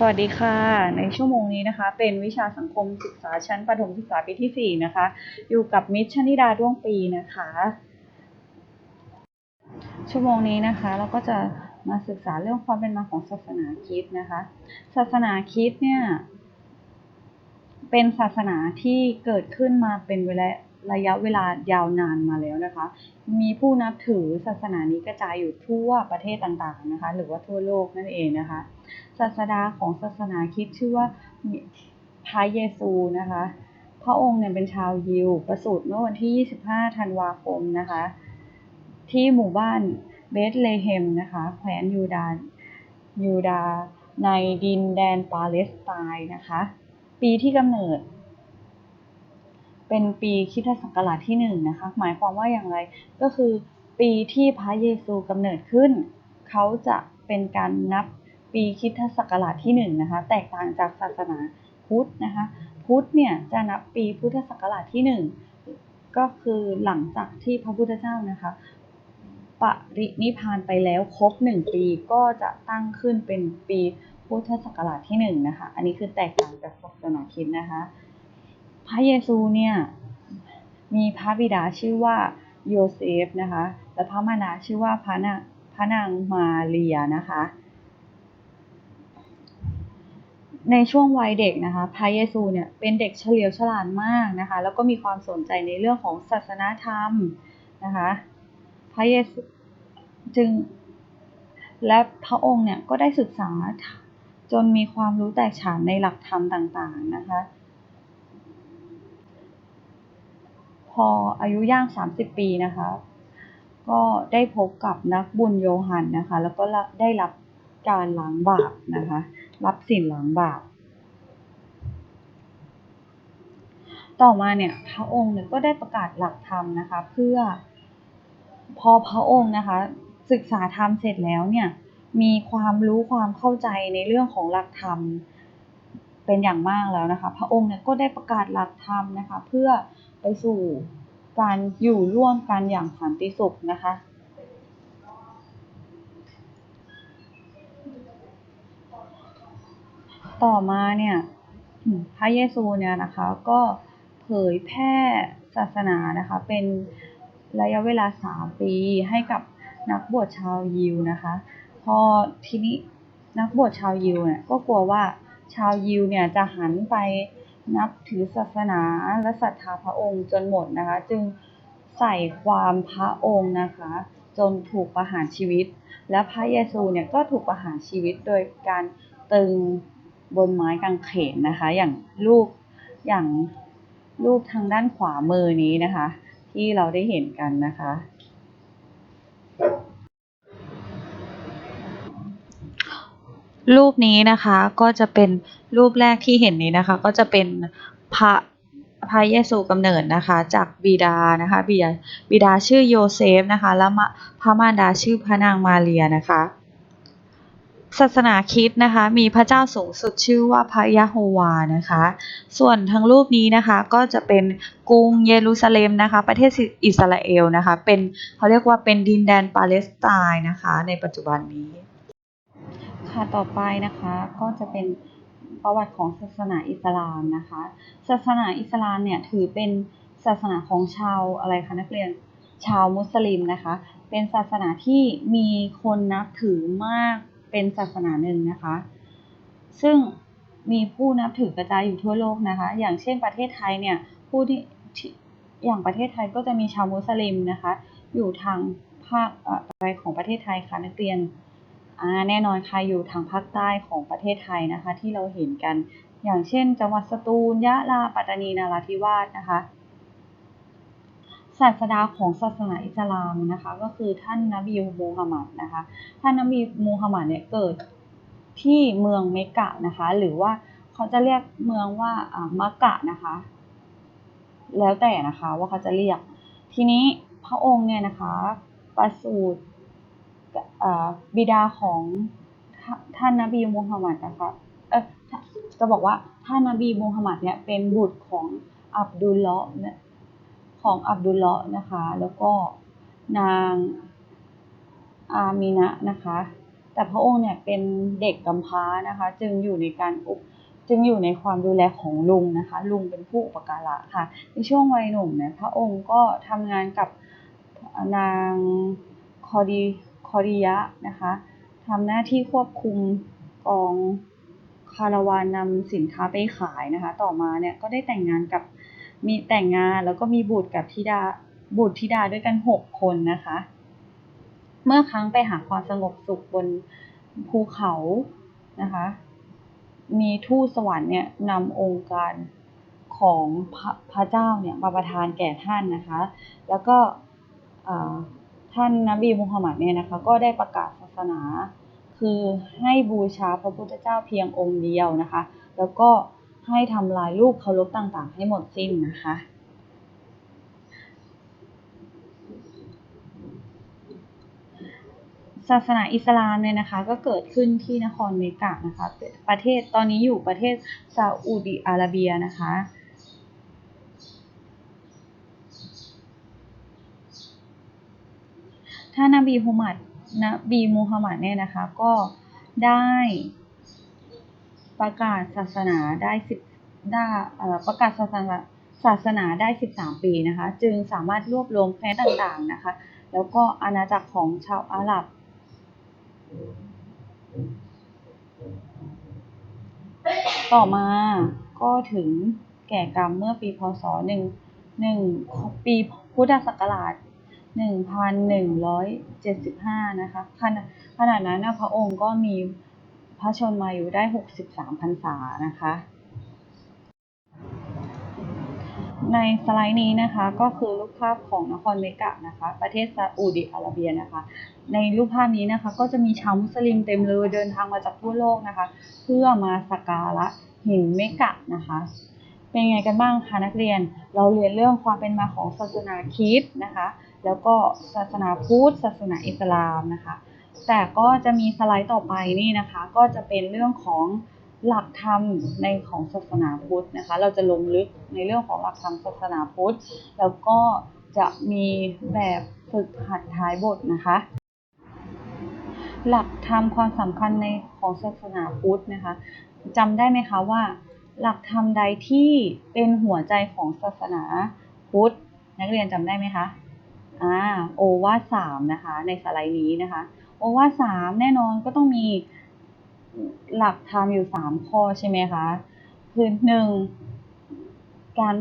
สวัสดีค่ะ ในชั่วโมงนี้นะคะ เป็นวิชาสังคมศึกษาชั้นประถมศึกษาปีที่ 4 นะคะ อยู่กับมิตรชนิดาด้วงปีนะคะ ชั่วโมงนี้นะคะเราก็จะมาศึกษาเรื่องความเป็นมาของศาสนาคิดนะคะ ศาสนาคิดเนี่ย เป็นศาสนาที่เกิดขึ้นมาเป็นเวลาระยะเวลายาวนานมาแล้วนะคะ มีผู้นับถือศาสนานี้กระจายอยู่ทั่วประเทศต่างๆนะคะ หรือว่าทั่วโลกนั่นเองนะคะ ศาสดาของศาสนาคริดชื่อว่าพระเยซูนะคะ พระองค์เนี่ยเป็นชาวยิว ประสูติเมื่อวันที่ 25 ธันวาคมนะคะ ที่หมู่บ้านเบธเลเฮมนะคะ แคว้นยูดาห์ยูดาห์ในดินแดนปาเลสไตน์นะคะ ปีที่กำเนิด เป็นปีคริสตศักราชที่หนึ่งนะคะ หมายความว่าอย่างไรก็คือปีที่พระเยซูกำเนิดขึ้น เขาจะเป็นการนับ ปีคริสตศักราชที่หนึ่งนะคะแตกต่างจากศาสนาพุทธนะคะพุทธเนี่ยจะนับปีพุทธศักราชที่หนึ่งก็คือหลังจากที่พระพุทธเจ้านะคะปรินิพานไปแล้วครบหนึ่งปีก็จะตั้งขึ้นเป็นปีพุทธศักราชที่หนึ่งนะคะอันนี้คือแตกต่างจากศาสนาคริสต์นะคะพระเยซูเนี่ยมีพระบิดาชื่อว่าโยเซฟนะคะและพระมารดาชื่อว่าพระนางพระนางมาเรียนะคะ ในช่วงวัยเด็กนะคะ พระเยซูเนี่ยเป็นเด็กเฉลียวฉลาดมากนะคะ แล้วก็มีความสนใจในเรื่องของศาสนาธรรมนะคะ พระเยซูจึงและพระองค์เนี่ยก็ได้ศึกษาจนมีความรู้แตกฉานในหลักธรรมต่างๆนะคะ พออายุย่าง 30 ปีนะคะ ก็ได้พบกับนักบุญโยฮันนะคะ แล้วก็ได้รับการล้างบาปนะคะ รับสินล้างบาปต่อมาเนี่ยพระองค์เนี่ยก็ได้ประกาศหลักธรรมนะคะ เพื่อพอพระองค์นะคะ ศึกษาธรรมเสร็จแล้วเนี่ยมีความรู้ความเข้าใจในเรื่องของหลักธรรมเป็นอย่างมากแล้วนะคะ พระองค์เนี่ยก็ได้ประกาศหลักธรรมนะคะ เพื่อไปสู่การอยู่ร่วมกันอย่างสันติสุขนะคะ ต่อมาเนี่ยพระเยซูเนี่ยนะคะก็เผยแพร่ศาสนานะคะ เป็นระยะเวลาสามปีให้กับนักบวชชาวยิวนะคะ พอทีนี้นักบวชชาวยิวเนี่ยก็กลัวว่าชาวยิวเนี่ยจะหันไปนับถือศาสนาและศรัทธาพระองค์จนหมดนะคะ จึงใส่ความพระองค์นะคะ จนถูกประหารชีวิต และพระเยซูเนี่ยก็ถูกประหารชีวิตโดยการตึง บนไม้กางเขนนะคะ อย่างรูปอย่างรูปทางด้านขวามือนี้นะคะ ที่เราได้เห็นกันนะคะ รูปนี้นะคะก็จะเป็นรูปแรกที่เห็นนี้นะคะ ก็จะเป็นพระพระเยซูกำเนิดนะคะ จากบิดานะคะบิดาบิดาชื่อโยเซฟนะคะ แล้วพระมารดาชื่อพระนางมาเรียนะคะ ศาสนาคริสต์นะคะ มีพระเจ้าสูงสุดชื่อว่าพระยะโฮวานะคะ ส่วนทั้งรูปนี้นะคะก็จะเป็นกรุงเยรูซาเล็มนะคะ ประเทศอิสราเอลนะคะ เป็นเขาเรียกว่าเป็นดินแดนปาเลสไตน์นะคะ ในปัจจุบันนี้ค่ะต่อไปนะคะก็จะเป็นประวัติของศาสนาอิสลามนะคะ ศาสนาอิสลามเนี่ยถือเป็นศาสนาของชาวอะไรคะนักเรียนชาวมุสลิมนะคะ เป็นศาสนาที่มีคนนับถือมาก เป็นศาสนาหนึ่งนะคะ ซึ่งมีผู้นับถือกระจายอยู่ทั่วโลกนะคะ อย่างเช่นประเทศไทยเนี่ยผู้ที่อย่างประเทศไทยก็จะมีชาวมุสลิมนะคะ อยู่ทางภาคอะไรของประเทศไทยคะนักเรียนแน่นอนค่ะอยู่ทางภาคใต้ของประเทศไทยนะคะ ที่เราเห็นกัน อย่างเช่น จังหวัดสตูลยะลาปัตตานีนาราธิวาสนะคะ ศาสดาของศาสนาอิสลามนะคะก็คือท่านนบีมูฮัมหมัดนะคะท่านนบีมูฮัมหมัดเนี่ยเกิดที่เมืองเมกะนะคะหรือว่าเขาจะเรียกเมืองว่าอ่ามักกะนะคะแล้วแต่นะคะว่าเขาจะเรียก ทีนี้พระองค์เนี่ยนะคะประสูติบิดาของท่านนบีมูฮัมหมัดนะคะเออจะบอกว่าท่านนบีมูฮัมหมัดเนี่ยเป็นบุตรของอับดุลเลาะห์ ของอับดุลเลาะห์นะคะ แล้วก็นางอามีนะนะคะแแต่พระองค์เนี่ยเป็นเด็กกำพร้านะคะ จึงอยู่ในการอุปจึงอยู่ในความดูแลของลุงนะคะ ลุงเป็นผู้อุปการะค่ะ ในช่วงวัยหนุ่มเนี่ยพระองค์ก็ทำงานกับนางคอดีคอดียะนะคะทำหน้าที่ควบคุมกองคาราวานนำสินค้าไปขายนะคะ ต่อมาเนี่ยก็ได้แต่งงานกับ มีแต่งงานแล้วก็มีบุตรกับธิดาบุตรธิดาด้วยกันหกคนนะคะ เมื่อครั้งไปหาความสงบสุขบนภูเขานะคะ มีทูตสวรรค์เนี่ยนำองค์การของพระพระเจ้าเนี่ยมาประทานแก่ท่านนะคะ แล้วก็ท่านนบีมุฮัมมัดเนี่ยนะคะ ก็ได้ประกาศศาสนา คือให้บูชาพระพุทธเจ้าเพียงองค์เดียวนะคะ แล้วก็ ให้ทำลายรูปเคารพต่างๆ ให้หมดสิ้นนะคะ ศาสนาอิสลามเนี่ยนะคะก็เกิดขึ้นที่นครเมกะนะคะ ประเทศตอนนี้อยู่ประเทศซาอุดิอาระเบียนะคะท่านนบีมุฮัมมัดนบีมูฮัมหมัดเนี่ยนะคะก็ได้ ประกาศศาสนาได้สิบได้ประกาศศาสนาศาสนาได้ 13 ปีนะคะ จึงสามารถรวบรวมแคว้นต่างๆนะคะ แล้วก็อาณาจักรของชาวอาหรับ ต่อมาก็ถึงแก่กรรมเมื่อปีพศหนึ่งหนึ่งปีพุทธศักราชหนึ่งพันหนึ่งร้อยเจ็ดสิบห้านะคะขณะขณะนั้นพระองค์ก็มี พระชนมายุได้หกสิบสามพรรษานะคะ ในสไลด์นี้นะคะก็คือรูปภาพของนครเมกะนะคะ ประเทศซาอุดิอาระเบียนะคะ ในรูปภาพนี้นะคะก็จะมีชาวมุสลิมเต็มเลยเดินทางมาจากทั่วโลกนะคะ เพื่อมาสักการะหินเมกะนะคะเป็นไงกันบ้างคะนักเรียน เราเรียนเรื่องความเป็นมาของศาสนาคริสต์นะคะ แล้วก็ศาสนาพุทธ ศาสนาอิสลามนะคะ แต่ก็จะมีสไลด์ต่อไปนี่นะคะ ก็จะเป็นเรื่องของหลักธรรมในของศาสนาพุทธนะคะ เราจะลงลึกในเรื่องของหลักธรรมศาสนาพุทธ แล้วก็จะมีแบบฝึกหัดท้ายบทนะคะ หลักธรรมความสำคัญในของศาสนาพุทธนะคะจำได้ไหมคะว่า หลักธรรมใดที่เป็นหัวใจของศาสนาพุทธ นักเรียนจำได้ไหมคะอ่าโอวาสามนะคะ ในสไลด์นี้นะคะ โอวาสามแน่นอนก็ต้องมีหลักธรรมอยู่สามข้อใช่ไหมคะ คือหนึ่งการ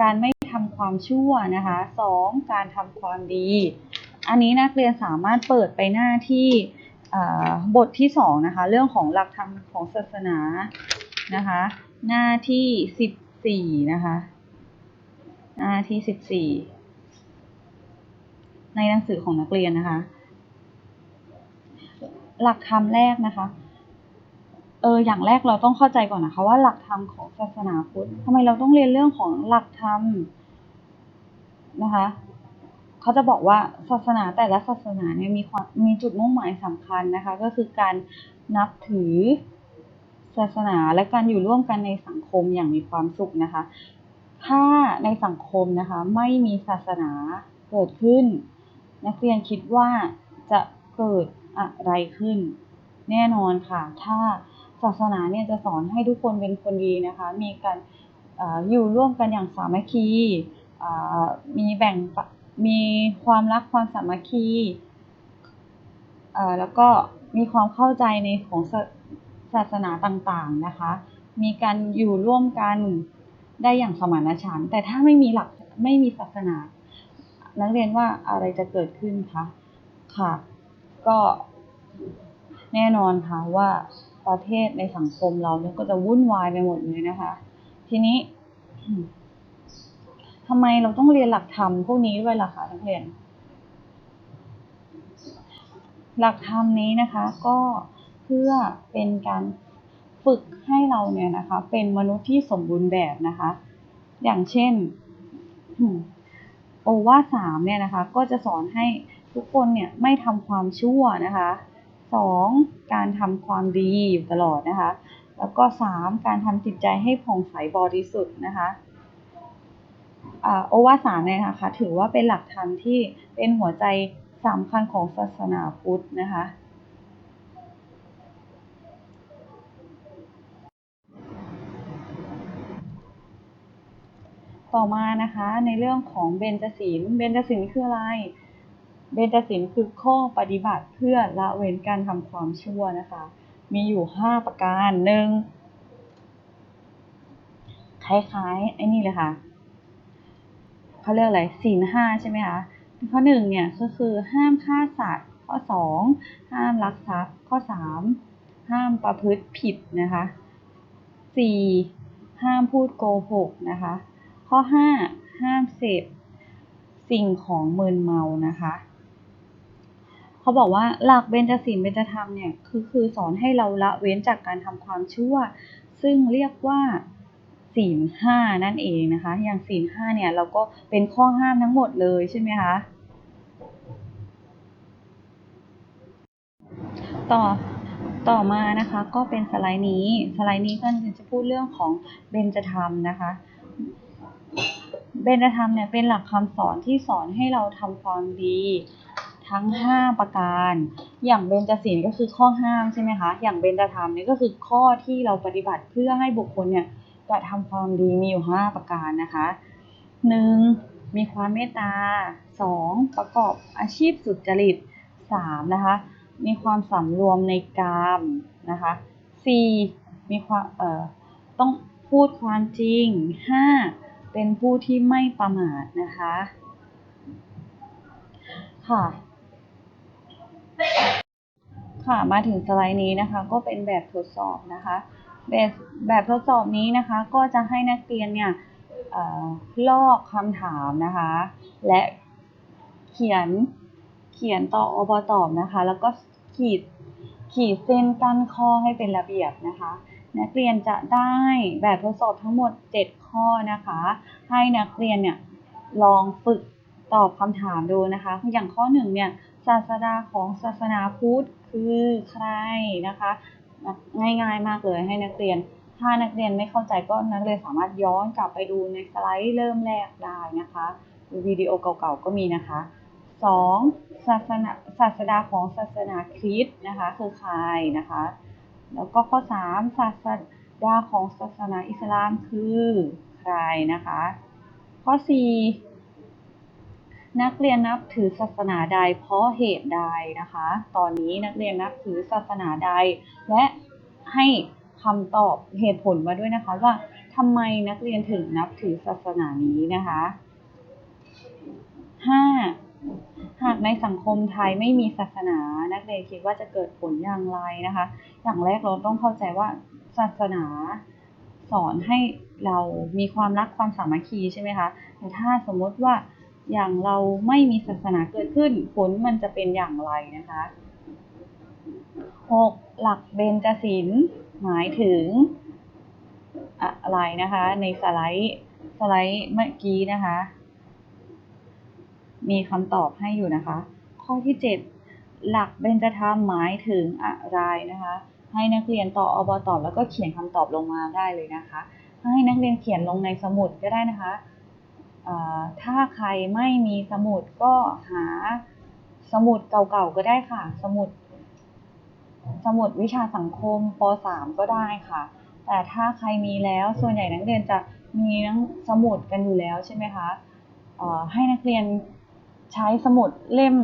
การไม่ทำความชั่วนะคะสองการทำความดี อันนี้นักเรียนสามารถเปิดไปหน้าที่บทที่สองนะคะเรื่องของหลักธรรมของศาสนานะคะหน้าที่สิบสี่นะคะหน้าที่สิบสี่ในหนังสือของนักเรียนนะคะ หลักธรรมแรกนะคะ เอออย่างแรกเราต้องเข้าใจก่อนนะคะ ว่าหลักธรรมของศาสนาพุทธทำไมเราต้องเรียนเรื่องของหลักธรรมนะคะเขาจะบอกว่าศาสนาแต่ละศาสนาเนี่ยมีความมีจุดมุ่งหมายสำคัญนะคะ ก็คือการนับถือศาสนาและการอยู่ร่วมกันในสังคมอย่างมีความสุขนะคะ ถ้าในสังคมนะคะ ไม่มีศาสนาเกิดขึ้น นักเรียนคิดว่าจะเกิด อะไรขึ้น แน่นอนค่ะ ถ้าศาสนาเนี่ยจะสอนให้ทุกคนเป็นคนดีนะคะ มีการออยู่ร่วมกันอย่างสามัคคีมีแบ่งมีความรักความสามัคคีแล้วก็มีความเข้าใจในของศาสนาต่างๆนะคะ มีการอยู่ร่วมกันได้อย่างสมานฉันท์แต่ถ้าไม่มีหลักไม่มีศาสนา นักเรียนว่าอะไรจะเกิดขึ้นคะค่ะ ก็แน่นอนค่ะว่าประเทศในสังคมเราเนี่ยก็จะวุ่นวายไปหมดเลยนะคะ ทีนี้ทำไมเราต้องเรียนหลักธรรมพวกนี้ด้วยล่ะคะนักเรียน หลักธรรมนี้นะคะ ก็เพื่อเป็นการฝึกให้เราเนี่ยนะคะ เป็นมนุษย์ที่สมบูรณ์แบบนะคะ อย่างเช่นโอวาสามเนี่ยนะคะ ก็จะสอนให้ ทุกคนเนี่ยไม่ทำความชั่วนะคะ 2. การทำความดีอยู่ตลอดนะคะ แล้วก็ 3. การทำจิตใจให้ผ่องใสบริสุทธิ์นะคะโอวาสารเนี่ยนะคะถือว่าเป็นหลักธรรมที่เป็นหัวใจสำคัญของศาสนาพุทธนะคะ ต่อมานะคะในเรื่องของเบญจศีลเบญจศีลคืออะไร เบญจศีลคือข้อปฏิบัติเพื่อละเว้นการทำความชั่วนะคะ มีอยู่ห้าประการหนึ่งคล้ายๆไอ้นี่เลยค่ะเขาเรียกอะไรศีลห้าใช่ไหมคะข้อหนึ่งเนี่ยก็คือห้ามฆ่าสัตว์ข้อสองห้ามลักทรัพย์ข้อสามห้ามประพฤติผิดนะคะสี่ห้ามพูดโกหกนะคะ ข้อห้าห้ามเสพสิ่งของมึนเมานะคะ เขาบอกว่าหลักเบญจศีลเบญจธรรมเนี่ยคือคือสอนให้เราละเว้นจากการทำความชั่ว ซึ่งเรียกว่าศีลห้านั่นเองนะคะ อย่างศีลห้าเนี่ยเราก็เป็นข้อห้ามทั้งหมดเลยใช่ไหมคะ ต่อต่อมานะคะก็เป็นสไลด์นี้ สไลด์นี้ก็จะพูดเรื่องของเบญจธรรมนะคะ เบญจธรรมเนี่ยเป็นหลักคำสอนที่สอนให้เราทำความดี ทั้ง 5 ประการ อย่างเบญจศีลก็คือข้อห้ามใช่ไหมคะ อย่างเบญจธรรมนี่ก็คือข้อที่เราปฏิบัติเพื่อให้บุคคลเนี่ยกระทำความดีมีอยู่ 5 ประการนะคะ 1. มีความเมตตา 2. ประกอบอาชีพสุจริต 3. นะคะ มีความสำรวมในกามนะคะ 4. มีความเอ่อต้องพูดความจริง 5. เป็นผู้ที่ไม่ประมาทนะคะค่ะ ค่ะมาถึงสไลด์นี้นะคะ ก็เป็นแบบทดสอบนะคะ แบบแบบทดสอบนี้นะคะ ก็จะให้นักเรียนเนี่ยอลอกคำถามนะคะ และเขียนเขียนต่ออบตอบนะคะ แล้วก็ขีดขีดเส้นกั้นข้อให้เป็นระเบียบนะคะ นักเรียนจะได้แบบทดสอบทั้งหมด 7 ข้อนะคะ ให้นักเรียนเนี่ยลองฝึกตอบคำถามดูนะคะ อย่างข้อหนึ่งเนี่ย ศาสดาของศาสนาพุทธคือใครนะคะ ง่ายๆมากเลยให้นักเรียน ถ้านักเรียนไม่เข้าใจก็นักเรียนสามารถย้อนกลับไปดูในสไลด์เริ่มแรกได้นะคะวิดีโอเก่าๆก็มีนะคะ 2. ศาสนาศาสดาของศาสนาคริสต์นะคะคือใครนะคะ แล้วก็ข้อ 3 ศาสดาของศาสนาอิสลามคือใครนะคะ ข้อ 4 นักเรียนนับถือศาสนาใดเพราะเหตุใดนะคะ ตอนนี้นักเรียนนับถือศาสนาใด และให้คำตอบเหตุผลมาด้วยนะคะว่าทำไมนักเรียนถึงนับถือศาสนานี้นะคะ 5. หากในสังคมไทยไม่มีศาสนา นักเรียนคิดว่าจะเกิดผลอย่างไรนะคะ อย่างแรกเราต้องเข้าใจว่าศาสนาสอนให้เรามีความรักความสามัคคีใช่ไหมคะแต่ถ้าสมมติว่า อย่างเราไม่มีศาสนาเกิดขึ้น ผลมันจะเป็นอย่างไรนะคะ 6. หลักเบญจศีลหมายถึงอะไรนะคะ ในสไลด์สไลด์เมื่อกี้นะคะ มีคำตอบให้อยู่นะคะ ข้อที่ 7 หลักเบญจธรรมหมายถึงอะไรนะคะ ให้นักเรียนต่ออบตอบแล้วก็เขียนคำตอบลงมาได้เลยนะคะ ให้นักเรียนเขียนลงในสมุดก็ได้นะคะ ถ้าใครไม่มีสมุดก็หาสมุดเก่าๆก็ได้ค่ะ สมุด สมุดวิชาสังคมป .3 ก็ได้ค่ะ แต่ถ้าใครมีแล้วส่วนใหญ่นักเรียนจะมีนังสมุดกันอยู่แล้วใช่ไหมคะให้นักเรียนใช้สมุดเล่ม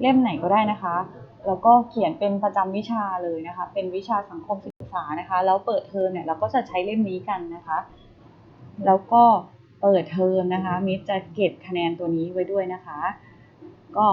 เล่มไหนก็ได้นะคะ แล้วก็เขียนเป็นประจำวิชาเลยนะคะ เป็นวิชาสังคมศึกษานะคะ แล้วเปิดเทอมเนี่ยเราก็จะใช้เล่มนี้กันนะคะ แล้วก็ เปิดเทอมนะคะมิตรจะเก็บคะแนนตัวนี้ไว้ด้วยนะคะ ก็